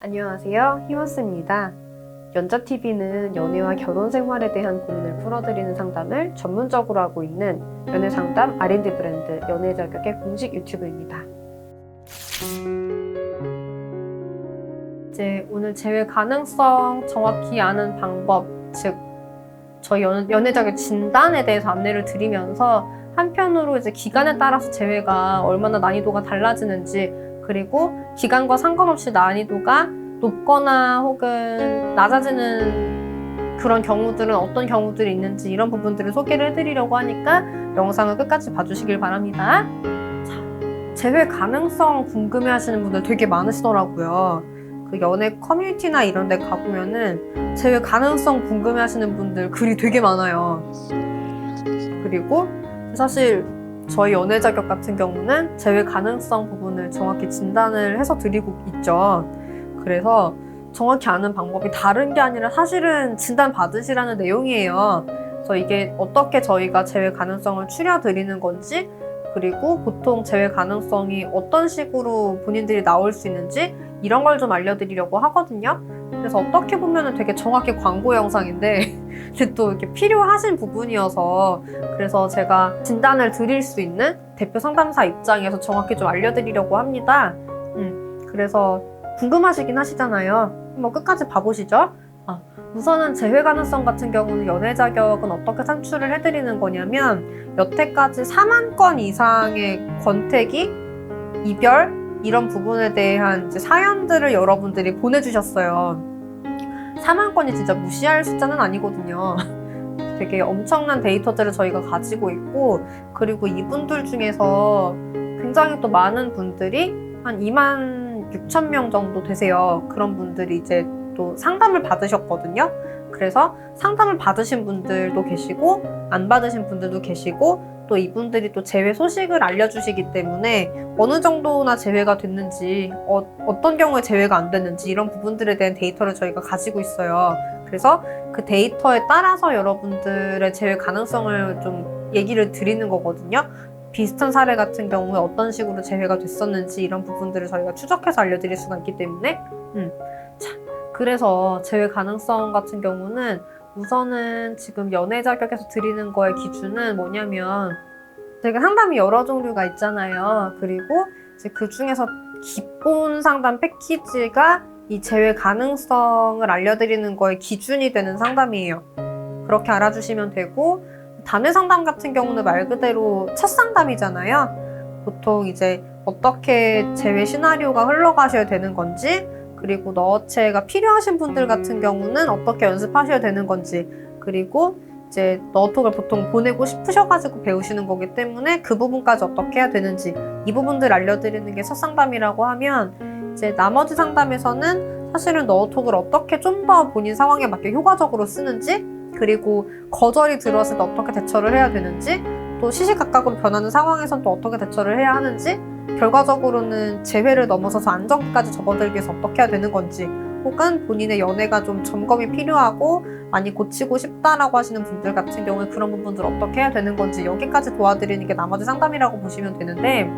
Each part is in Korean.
안녕하세요. 히머스입니다. 연자TV는 연애와 결혼 생활에 대한 고민을 풀어드리는 상담을 전문적으로 하고 있는 연애 상담 R&D 브랜드 연애 자격의 공식 유튜브입니다. 이제 오늘 재회 가능성 정확히 아는 방법, 즉 저희 연, 연애 자격 진단에 대해서 안내를 드리면서 한편으로 이제 기간에 따라서 재회가 얼마나 난이도가 달라지는지 그리고 기간과 상관없이 난이도가 높거나 혹은 낮아지는 그런 경우들은 어떤 경우들이 있는지 이런 부분들을 소개를 해드리려고 하니까 영상을 끝까지 봐주시길 바랍니다. 자, 재회 가능성 궁금해 하시는 분들 되게 많으시더라고요. 그 연애 커뮤니티나 이런 데 가보면은 재회 가능성 궁금해 하시는 분들 글이 되게 많아요. 그리고 사실 저희 연애 자격 같은 경우는 재회 가능성 부분을 정확히 진단을 해서 드리고 있죠. 그래서 정확히 아는 방법이 다른 게 아니라 사실은 진단 받으시라는 내용이에요. 그래서 이게 어떻게 저희가 재회 가능성을 추려 드리는 건지 그리고 보통 재회 가능성이 어떤 식으로 본인들이 나올 수 있는지 이런 걸 좀 알려드리려고 하거든요. 그래서 어떻게 보면 되게 정확히 광고 영상인데 또 이렇게 필요하신 부분이어서 그래서 제가 진단을 드릴 수 있는 대표 상담사 입장에서 정확히 좀 알려드리려고 합니다. 음, 그래서 궁금하시긴 하시잖아요. 한번 끝까지 봐보시죠. 아, 우선은 재회 가능성 같은 경우는 연애 자격은 어떻게 산출을 해드리는 거냐면 여태까지 4만 건 이상의 권태기, 이별 이런 부분에 대한 사연들을 여러분들이 보내주셨어요. 4만 건이 진짜 무시할 숫자는 아니거든요. 되게 엄청난 데이터들을 저희가 가지고 있고 그리고 이분들 중에서 굉장히 또 많은 분들이 한 2만 6천 명 정도 되세요. 그런 분들이 이제 또 상담을 받으셨거든요. 그래서 상담을 받으신 분들도 계시고 안 받으신 분들도 계시고 또 이분들이 또 재회 소식을 알려주시기 때문에 어느 정도나 재회가 됐는지 어, 어떤 경우에 재회가 안 됐는지 이런 부분들에 대한 데이터를 저희가 가지고 있어요. 그래서 그 데이터에 따라서 여러분들의 재회 가능성을 좀 얘기를 드리는 거거든요. 비슷한 사례 같은 경우에 어떤 식으로 재회가 됐었는지 이런 부분들을 저희가 추적해서 알려드릴 수가 있기 때문에 음. 자, 그래서 재회 가능성 같은 경우는 우선은 지금 연애 자격에서 드리는 거의 기준은 뭐냐면 되게 상담이 여러 종류가 있잖아요. 그리고 이제 그 중에서 기본 상담 패키지가 이 재회 가능성을 알려드리는 거에 기준이 되는 상담이에요. 그렇게 알아주시면 되고 단회 상담 같은 경우는 말 그대로 첫 상담이잖아요. 보통 이제 어떻게 재회 시나리오가 흘러가셔야 되는 건지 그리고 너어체가 필요하신 분들 같은 경우는 어떻게 연습하셔야 되는 건지 그리고 이제 너톡을 보통 보내고 싶으셔가지고 배우시는 거기 때문에 그 부분까지 어떻게 해야 되는지 이 부분들 알려드리는 게 첫 상담이라고 하면 이제 나머지 상담에서는 사실은 너톡을 어떻게 좀 더 본인 상황에 맞게 효과적으로 쓰는지 그리고 거절이 들어왔을 때 어떻게 대처를 해야 되는지 또 시시각각으로 변하는 상황에선 또 어떻게 대처를 해야 하는지 결과적으로는 재회를 넘어서서 안정기까지 접어들기 위해서 어떻게 해야 되는 건지 혹은 본인의 연애가 좀 점검이 필요하고 많이 고치고 싶다라고 하시는 분들 같은 경우에 그런 부분들 어떻게 해야 되는 건지 여기까지 도와드리는 게 나머지 상담이라고 보시면 되는데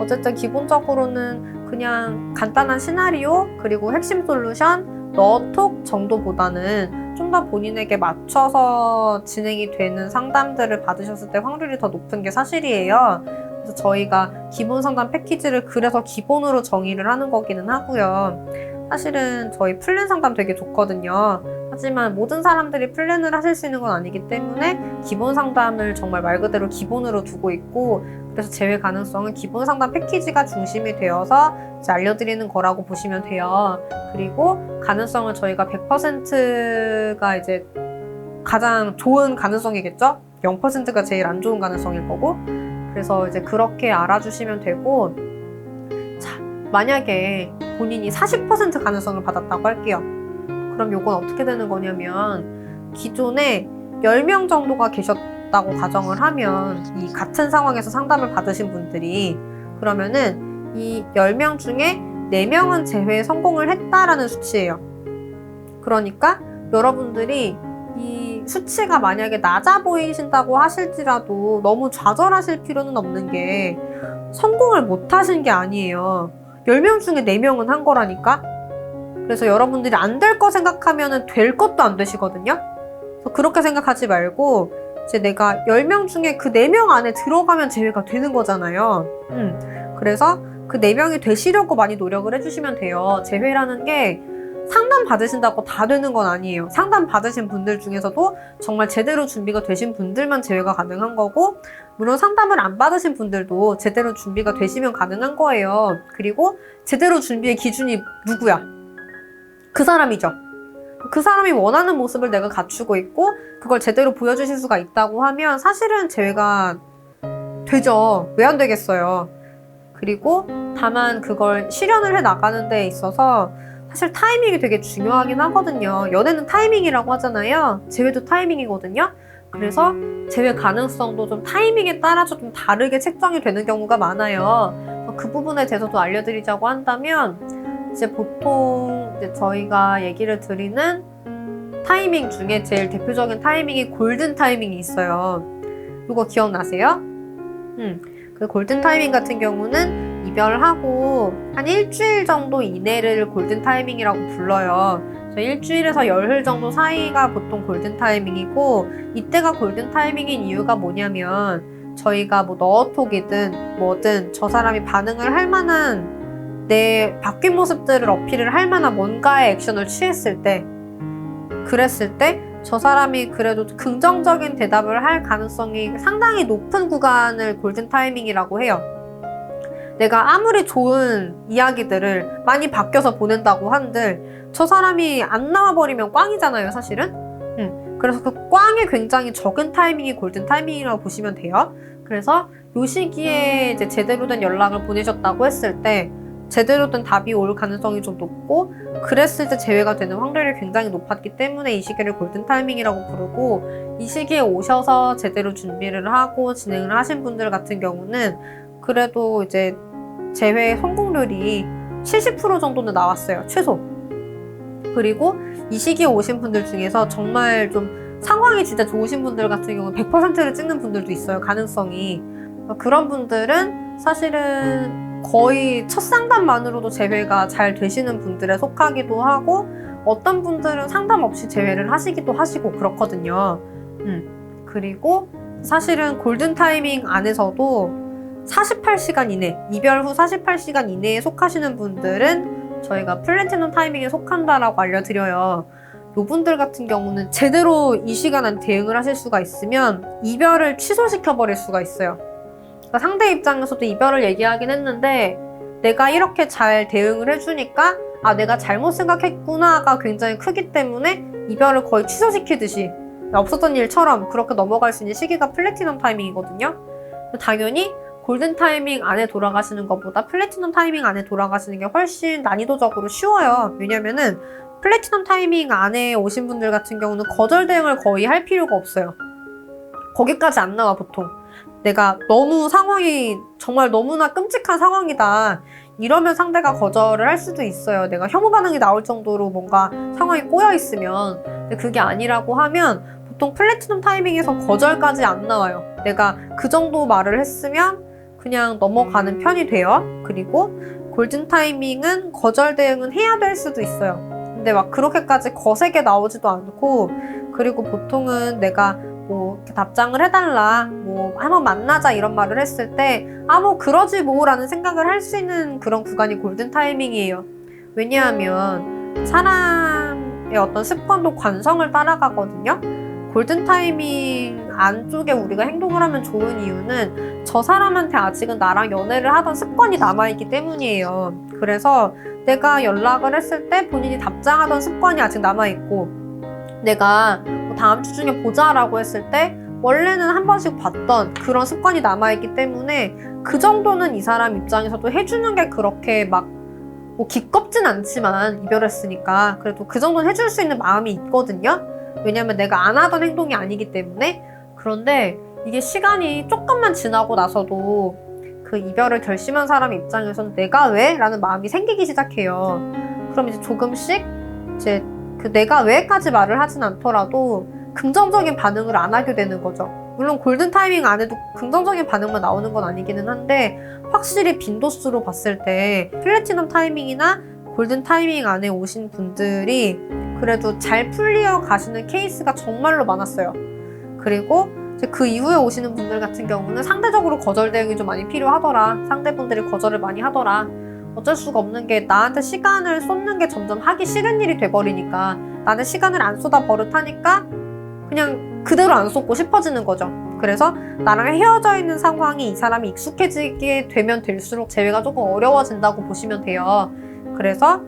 어쨌든 기본적으로는 그냥 간단한 시나리오 그리고 핵심 솔루션 너톡 정도보다는 좀 더 본인에게 맞춰서 진행이 되는 상담들을 받으셨을 때 확률이 더 높은 게 사실이에요. 그래서 저희가 기본 상담 패키지를 그래서 기본으로 정의를 하는 거기는 하고요. 사실은 저희 플랜 상담 되게 좋거든요. 하지만 모든 사람들이 플랜을 하실 수 있는 건 아니기 때문에 기본 상담을 정말 말 그대로 기본으로 두고 있고 그래서 재회 가능성은 기본 상담 패키지가 중심이 되어서 알려드리는 거라고 보시면 돼요. 그리고 가능성을 저희가 100%가 이제 가장 좋은 가능성이겠죠? 0%가 제일 안 좋은 가능성일 거고 그래서 이제 그렇게 알아주시면 되고 자 만약에 본인이 40% 가능성을 받았다고 할게요. 그럼 요건 어떻게 되는 거냐면 기존에 10명 정도가 계셨다고 가정을 하면 이 같은 상황에서 상담을 받으신 분들이 그러면은 이 10명 중에 4명은 재회에 성공을 했다라는 수치예요. 그러니까 여러분들이 이 수치가 만약에 낮아 보이신다고 하실지라도 너무 좌절하실 필요는 없는 게 성공을 못 하신 게 아니에요. 10명 중에 4명은 한 거라니까? 그래서 여러분들이 안 될 거 생각하면 될 것도 안 되시거든요. 그렇게 생각하지 말고 이제 내가 10명 중에 그 4명 안에 들어가면 제외가 되는 거잖아요. 음. 그래서 그 4명이 되시려고 많이 노력을 해주시면 돼요. 제외라는 게 상담 받으신다고 다 되는 건 아니에요. 상담 받으신 분들 중에서도 정말 제대로 준비가 되신 분들만 제외가 가능한 거고, 물론 상담을 안 받으신 분들도 제대로 준비가 되시면 가능한 거예요. 그리고 제대로 준비의 기준이 누구야? 그 사람이죠. 그 사람이 원하는 모습을 내가 갖추고 있고, 그걸 제대로 보여주실 수가 있다고 하면 사실은 제외가 되죠. 왜 안 되겠어요. 그리고 다만 그걸 실현을 해 나가는 데 있어서 사실 타이밍이 되게 중요하긴 하거든요. 연애는 타이밍이라고 하잖아요. 제외도 타이밍이거든요. 그래서 제외 가능성도 좀 타이밍에 따라서 좀 다르게 책정이 되는 경우가 많아요. 그 부분에 대해서도 알려드리자고 한다면 이제 보통 이제 저희가 얘기를 드리는 타이밍 중에 제일 대표적인 타이밍이 골든 타이밍이 있어요. 이거 기억나세요? 음, 그 골든 타이밍 같은 경우는 이별하고 한 일주일 정도 이내를 골든 타이밍이라고 불러요. 일주일에서 열흘 정도 사이가 보통 골든 타이밍이고 이때가 골든 타이밍인 이유가 뭐냐면 저희가 뭐 너어톡이든 뭐든 저 사람이 반응을 할 만한 내 바뀐 모습들을 어필을 할 만한 뭔가의 액션을 취했을 때 그랬을 때 저 사람이 그래도 긍정적인 대답을 할 가능성이 상당히 높은 구간을 골든 타이밍이라고 해요. 내가 아무리 좋은 이야기들을 많이 바뀌어서 보낸다고 한들 저 사람이 안 나와버리면 꽝이잖아요, 사실은. 음, 그래서 그 꽝에 굉장히 적은 타이밍이 골든 타이밍이라고 보시면 돼요. 그래서 요 시기에 이제 제대로 된 연락을 보내셨다고 했을 때 제대로 된 답이 올 가능성이 좀 높고 그랬을 때 재회가 되는 확률이 굉장히 높았기 때문에 이 시기를 골든 타이밍이라고 부르고 이 시기에 오셔서 제대로 준비를 하고 진행을 하신 분들 같은 경우는 그래도 이제 재회 성공률이 70% 정도는 나왔어요. 최소. 그리고 이 시기에 오신 분들 중에서 정말 좀 상황이 진짜 좋으신 분들 같은 경우는 100%를 찍는 분들도 있어요. 가능성이. 그런 분들은 사실은 거의 첫 상담만으로도 재회가 잘 되시는 분들에 속하기도 하고 어떤 분들은 상담 없이 재회를 하시기도 하시고 그렇거든요. 음. 그리고 사실은 골든 타이밍 안에서도 48시간 이내, 이별 후 48시간 이내에 속하시는 분들은 저희가 플래티넘 타이밍에 속한다라고 알려드려요. 요분들 같은 경우는 제대로 이 시간에 대응을 하실 수가 있으면 이별을 취소시켜 버릴 수가 있어요. 그러니까 상대 입장에서도 이별을 얘기하긴 했는데 내가 이렇게 잘 대응을 해주니까 아 내가 잘못 생각했구나가 굉장히 크기 때문에 이별을 거의 취소시키듯이 없었던 일처럼 그렇게 넘어갈 수 있는 시기가 플래티넘 타이밍이거든요. 당연히 골든 타이밍 안에 돌아가시는 것보다 플래티넘 타이밍 안에 돌아가시는 게 훨씬 난이도적으로 쉬워요. 왜냐면은 플래티넘 타이밍 안에 오신 분들 같은 경우는 거절 대응을 거의 할 필요가 없어요. 거기까지 안 나와 보통. 내가 너무 상황이 정말 너무나 끔찍한 상황이다. 이러면 상대가 거절을 할 수도 있어요. 내가 혐오 반응이 나올 정도로 뭔가 상황이 꼬여 있으면. 근데 그게 아니라고 하면 보통 플래티넘 타이밍에서 거절까지 안 나와요. 내가 그 정도 말을 했으면 그냥 넘어가는 편이 돼요. 그리고 골든 타이밍은 거절 대응은 해야 될 수도 있어요. 근데 막 그렇게까지 거세게 나오지도 않고 그리고 보통은 내가 뭐 답장을 해달라 뭐 한번 만나자 이런 말을 했을 때 아 뭐 그러지 뭐라는 생각을 할 수 있는 그런 구간이 골든 타이밍이에요. 왜냐하면 사람의 어떤 습관도 관성을 따라가거든요. 골든 타이밍 안쪽에 우리가 행동을 하면 좋은 이유는 저 사람한테 아직은 나랑 연애를 하던 습관이 남아있기 때문이에요. 그래서 내가 연락을 했을 때 본인이 답장하던 습관이 아직 남아있고 내가 뭐 다음 주 중에 보자라고 했을 때 원래는 한 번씩 봤던 그런 습관이 남아있기 때문에 그 정도는 이 사람 입장에서도 해주는 게 그렇게 막 뭐 기껍진 않지만 이별했으니까 그래도 그 정도는 해줄 수 있는 마음이 있거든요. 왜냐면 내가 안 하던 행동이 아니기 때문에 그런데 이게 시간이 조금만 지나고 나서도 그 이별을 결심한 사람 입장에서는 내가 왜? 라는 마음이 생기기 시작해요. 그럼 이제 조금씩 이제 그 내가 왜까지 말을 하진 않더라도 긍정적인 반응을 안 하게 되는 거죠. 물론 골든 타이밍 안에도 긍정적인 반응만 나오는 건 아니기는 한데 확실히 빈도수로 봤을 때 플래티넘 타이밍이나 골든 타이밍 안에 오신 분들이 그래도 잘 풀리어 가시는 케이스가 정말로 많았어요. 그리고 그 이후에 오시는 분들 같은 경우는 상대적으로 거절 대응이 좀 많이 필요하더라. 상대분들이 거절을 많이 하더라. 어쩔 수가 없는 게 나한테 시간을 쏟는 게 점점 하기 싫은 일이 돼버리니까 나는 시간을 안 쏟아 버릇하니까 그냥 그대로 안 쏟고 싶어지는 거죠. 그래서 나랑 헤어져 있는 상황이 이 사람이 익숙해지게 되면 될수록 재회가 조금 어려워진다고 보시면 돼요. 그래서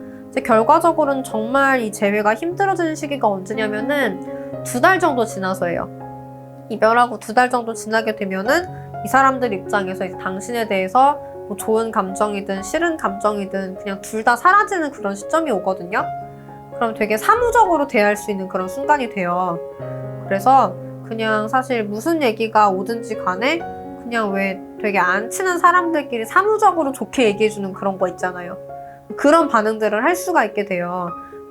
결과적으로는 정말 이 재회가 힘들어지는 시기가 언제냐면은 두 달 정도 지나서예요. 이별하고 두 달 정도 지나게 되면은 이 사람들 입장에서 이제 당신에 대해서 뭐 좋은 감정이든 싫은 감정이든 그냥 둘 다 사라지는 그런 시점이 오거든요. 그럼 되게 사무적으로 대할 수 있는 그런 순간이 돼요. 그래서 그냥 사실 무슨 얘기가 오든지 간에 그냥 왜 되게 안 친한 사람들끼리 사무적으로 좋게 얘기해주는 그런 거 있잖아요. 그런 반응들을 할 수가 있게 돼요.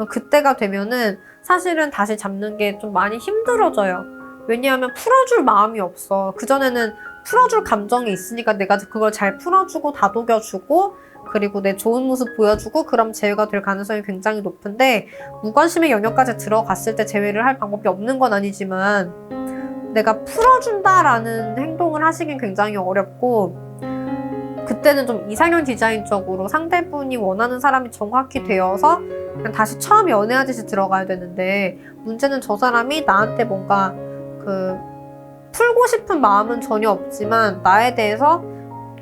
그때가 되면은 사실은 다시 잡는 게 좀 많이 힘들어져요. 왜냐하면 풀어줄 마음이 없어. 그전에는 풀어줄 감정이 있으니까 내가 그걸 잘 풀어주고 다독여주고 그리고 내 좋은 모습 보여주고 그럼 재회가 될 가능성이 굉장히 높은데 무관심의 영역까지 들어갔을 때 재회를 할 방법이 없는 건 아니지만 내가 풀어준다라는 행동을 하시긴 굉장히 어렵고 그때는 좀 이상형 디자인적으로 상대분이 원하는 사람이 정확히 되어서 그냥 다시 처음 연애하듯이 들어가야 되는데 문제는 저 사람이 나한테 뭔가 그 풀고 싶은 마음은 전혀 없지만 나에 대해서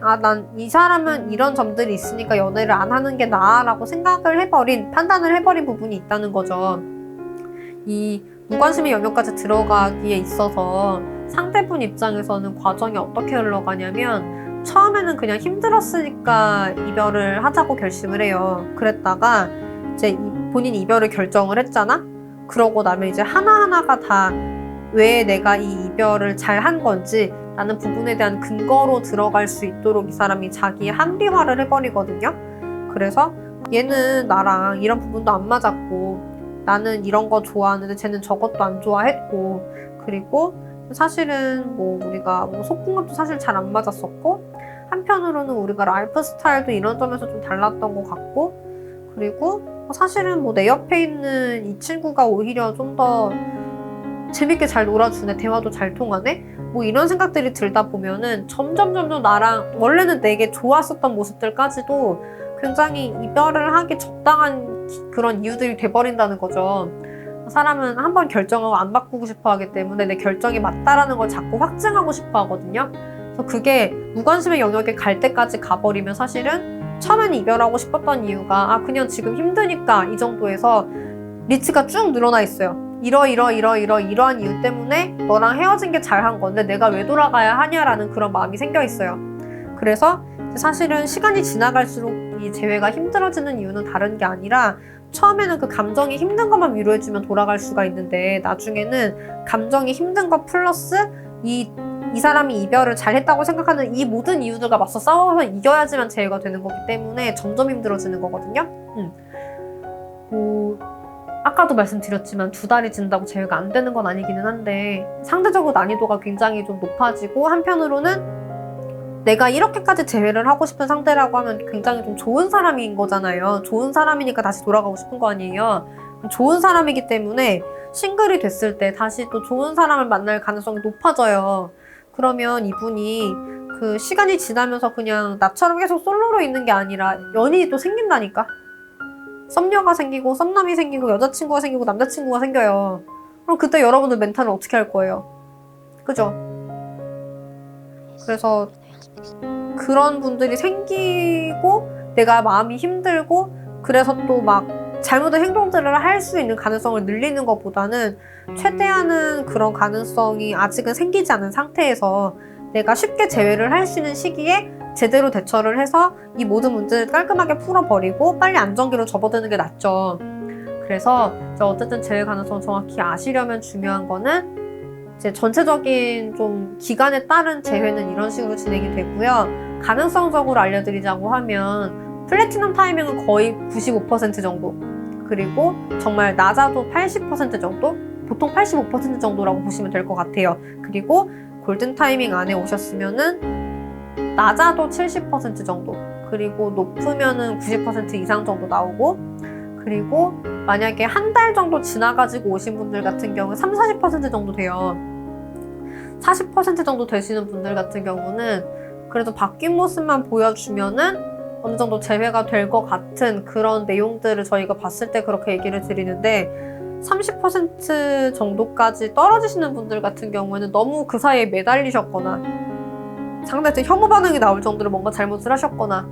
아, 난 이 사람은 이런 점들이 있으니까 연애를 안 하는 게 나아라고 생각을 해버린, 판단을 해버린 부분이 있다는 거죠. 이 무관심의 영역까지 들어가기에 있어서 상대분 입장에서는 과정이 어떻게 흘러가냐면 처음에는 그냥 힘들었으니까 이별을 하자고 결심을 해요. 그랬다가 이제 본인 이별을 결정을 했잖아? 그러고 나면 이제 하나하나가 다 왜 내가 이 이별을 잘 한 건지 라는 부분에 대한 근거로 들어갈 수 있도록 이 사람이 자기의 합리화를 해버리거든요. 그래서 얘는 나랑 이런 부분도 안 맞았고 나는 이런 거 좋아하는데 쟤는 저것도 안 좋아했고 그리고 사실은 뭐 우리가 뭐 속궁합도 사실 잘 안 맞았었고 한편으로는 우리가 라이프 스타일도 이런 점에서 좀 달랐던 것 같고 그리고 사실은 뭐 내 옆에 있는 이 친구가 오히려 좀더 재밌게 잘 놀아주네 대화도 잘 통하네 뭐 이런 생각들이 들다 보면은 점점 점점 나랑 원래는 내게 좋았었던 모습들까지도 굉장히 이별을 하기 적당한 그런 이유들이 돼버린다는 거죠. 사람은 한 번 결정하고 안 바꾸고 싶어 하기 때문에 내 결정이 맞다라는 걸 자꾸 확증하고 싶어 하거든요. 그래서 그게 무관심의 영역에 갈 때까지 가버리면 사실은 처음에는 이별하고 싶었던 이유가 아 그냥 지금 힘드니까 이 정도에서 리츠가 쭉 늘어나 있어요. 이러 이러 이러 이러 이러한 이유 때문에 너랑 헤어진 게 잘한 건데 내가 왜 돌아가야 하냐라는 그런 마음이 생겨 있어요. 그래서 사실은 시간이 지나갈수록 이 재회가 힘들어지는 이유는 다른 게 아니라 처음에는 그 감정이 힘든 것만 위로해주면 돌아갈 수가 있는데 나중에는 감정이 힘든 것 플러스 이, 이 사람이 이별을 잘했다고 생각하는 이 모든 이유들과 맞서 싸워서 이겨야지만 재회가 되는 거기 때문에 점점 힘들어지는 거거든요. 음. 뭐, 아까도 말씀드렸지만 두 달이 지난다고 제외가 안 되는 건 아니기는 한데 상대적으로 난이도가 굉장히 좀 높아지고 한편으로는 내가 이렇게까지 재회를 하고 싶은 상대라고 하면 굉장히 좀 좋은 사람인 거잖아요. 좋은 사람이니까 다시 돌아가고 싶은 거 아니에요. 좋은 사람이기 때문에 싱글이 됐을 때 다시 또 좋은 사람을 만날 가능성이 높아져요. 그러면 이분이 그 시간이 지나면서 그냥 나처럼 계속 솔로로 있는 게 아니라 연인이 또 생긴다니까? 썸녀가 생기고 썸남이 생기고 여자친구가 생기고 남자친구가 생겨요. 그럼 그때 여러분들 멘탈은 어떻게 할 거예요? 그죠? 그래서 그런 분들이 생기고 내가 마음이 힘들고 그래서 또 막 잘못된 행동들을 할 수 있는 가능성을 늘리는 것보다는 최대한은 그런 가능성이 아직은 생기지 않은 상태에서 내가 쉽게 제외를 할 수 있는 시기에 제대로 대처를 해서 이 모든 문제를 깔끔하게 풀어버리고 빨리 안정기로 접어드는 게 낫죠. 그래서 어쨌든 재회 가능성 정확히 아시려면 중요한 거는 이제 전체적인 좀 기간에 따른 재회는 이런 식으로 진행이 되고요. 가능성적으로 알려드리자고 하면 플래티넘 타이밍은 거의 95% 정도. 그리고 정말 낮아도 80% 정도? 보통 85% 정도라고 보시면 될 것 같아요. 그리고 골든 타이밍 안에 오셨으면은 낮아도 70% 정도. 그리고 높으면은 90% 이상 정도 나오고 그리고 만약에 한 달 정도 지나가지고 오신 분들 같은 경우는 3, 40% 정도 돼요. 40% 정도 되시는 분들 같은 경우는 그래도 바뀐 모습만 보여주면은 어느 정도 제외가 될 것 같은 그런 내용들을 저희가 봤을 때 그렇게 얘기를 드리는데 30% 정도까지 떨어지시는 분들 같은 경우에는 너무 그 사이에 매달리셨거나 상대한테 혐오 반응이 나올 정도로 뭔가 잘못을 하셨거나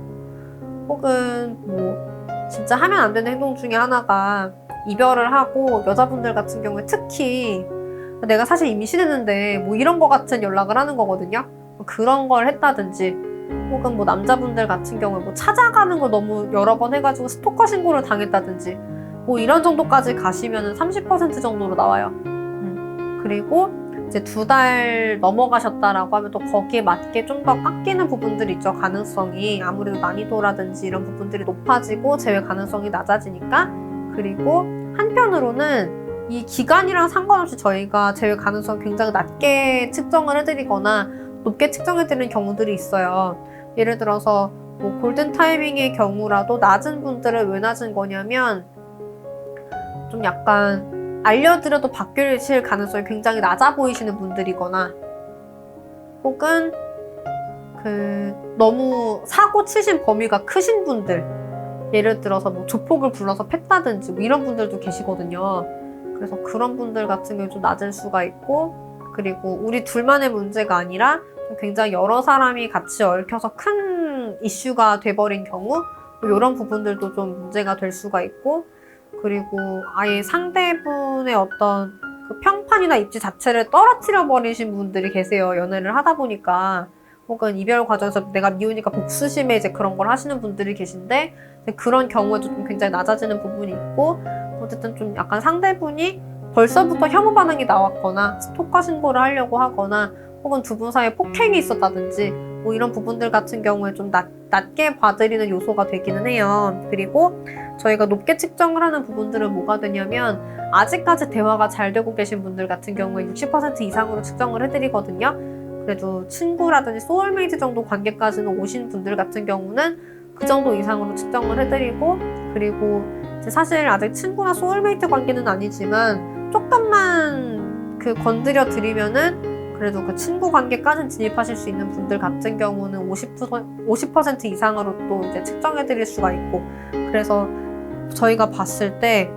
혹은 뭐 진짜 하면 안 되는 행동 중에 하나가 이별을 하고 여자분들 같은 경우에 특히 내가 사실 임신했는데 뭐 이런 거 같은 연락을 하는 거거든요. 뭐 그런 걸 했다든지 혹은 뭐 남자분들 같은 경우에 뭐 찾아가는 걸 너무 여러 번 해가지고 스토커 신고를 당했다든지 뭐 이런 정도까지 가시면은 30% 정도로 나와요. 음. 그리고 이제 두 달 넘어가셨다라고 하면 또 거기에 맞게 좀 더 깎이는 부분들이 있죠. 가능성이 아무래도 난이도라든지 이런 부분들이 높아지고 제외 가능성이 낮아지니까 그리고 한편으로는 이 기간이랑 상관없이 저희가 제외 가능성 굉장히 낮게 측정을 해드리거나 높게 측정해드리는 경우들이 있어요. 예를 들어서 뭐 골든 타이밍의 경우라도 낮은 분들은 왜 낮은 거냐면 좀 약간 알려드려도 바뀌실 가능성이 굉장히 낮아 보이시는 분들이거나 혹은 그 너무 사고 치신 범위가 크신 분들 예를 들어서 뭐 조폭을 불러서 팼다든지 뭐 이런 분들도 계시거든요. 그래서 그런 분들 같은 경우 좀 낮을 수가 있고 그리고 우리 둘만의 문제가 아니라 좀 굉장히 여러 사람이 같이 얽혀서 큰 이슈가 돼버린 경우 뭐 이런 부분들도 좀 문제가 될 수가 있고 그리고 아예 상대분의 어떤 그 평판이나 입지 자체를 떨어뜨려 버리신 분들이 계세요. 연애를 하다 보니까 혹은 이별 과정에서 내가 미우니까 복수심에 이제 그런 걸 하시는 분들이 계신데 그런 경우에도 좀 굉장히 낮아지는 부분이 있고 어쨌든 좀 약간 상대분이 벌써부터 혐오 반응이 나왔거나 스토커 신고를 하려고 하거나 혹은 두 분 사이에 폭행이 있었다든지 뭐 이런 부분들 같은 경우에 좀 낮, 낮게 봐드리는 요소가 되기는 해요. 그리고 저희가 높게 측정을 하는 부분들은 뭐가 되냐면 아직까지 대화가 잘 되고 계신 분들 같은 경우에 60% 이상으로 측정을 해드리거든요. 그래도 친구라든지 소울메이트 정도 관계까지는 오신 분들 같은 경우는 그 정도 이상으로 측정을 해드리고 그리고 사실 아직 친구나 소울메이트 관계는 아니지만 조금만 그 건드려 드리면은 그래도 그 친구 관계까지 진입하실 수 있는 분들 같은 경우는 50%, 50% 이상으로 또 이제 측정해 드릴 수가 있고 그래서 저희가 봤을 때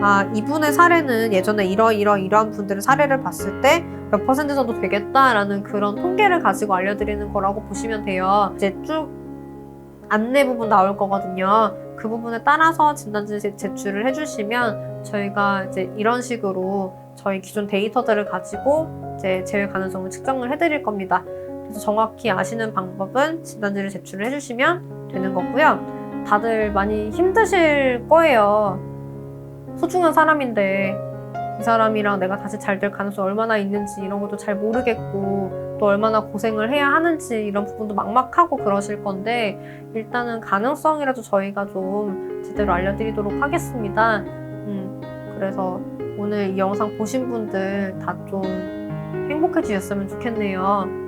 아, 이분의 사례는 예전에 이러 이러 이러한 분들의 사례를 봤을 때 몇 퍼센트 정도 되겠다라는 그런 통계를 가지고 알려드리는 거라고 보시면 돼요. 이제 쭉 안내 부분 나올 거거든요. 그 부분에 따라서 진단지 제- 제출을 해주시면 저희가 이제 이런 식으로 저희 기존 데이터들을 가지고 이제 제외 가능성을 측정을 해드릴 겁니다. 그래서 정확히 아시는 방법은 진단지를 제출을 해주시면 되는 거고요. 다들 많이 힘드실 거예요. 소중한 사람인데 이 사람이랑 내가 다시 잘 될 가능성이 얼마나 있는지 이런 것도 잘 모르겠고 또 얼마나 고생을 해야 하는지 이런 부분도 막막하고 그러실 건데 일단은 가능성이라도 저희가 좀 제대로 알려드리도록 하겠습니다. 음, 그래서 오늘 이 영상 보신 분들 다좀 행복해지셨으면 좋겠네요.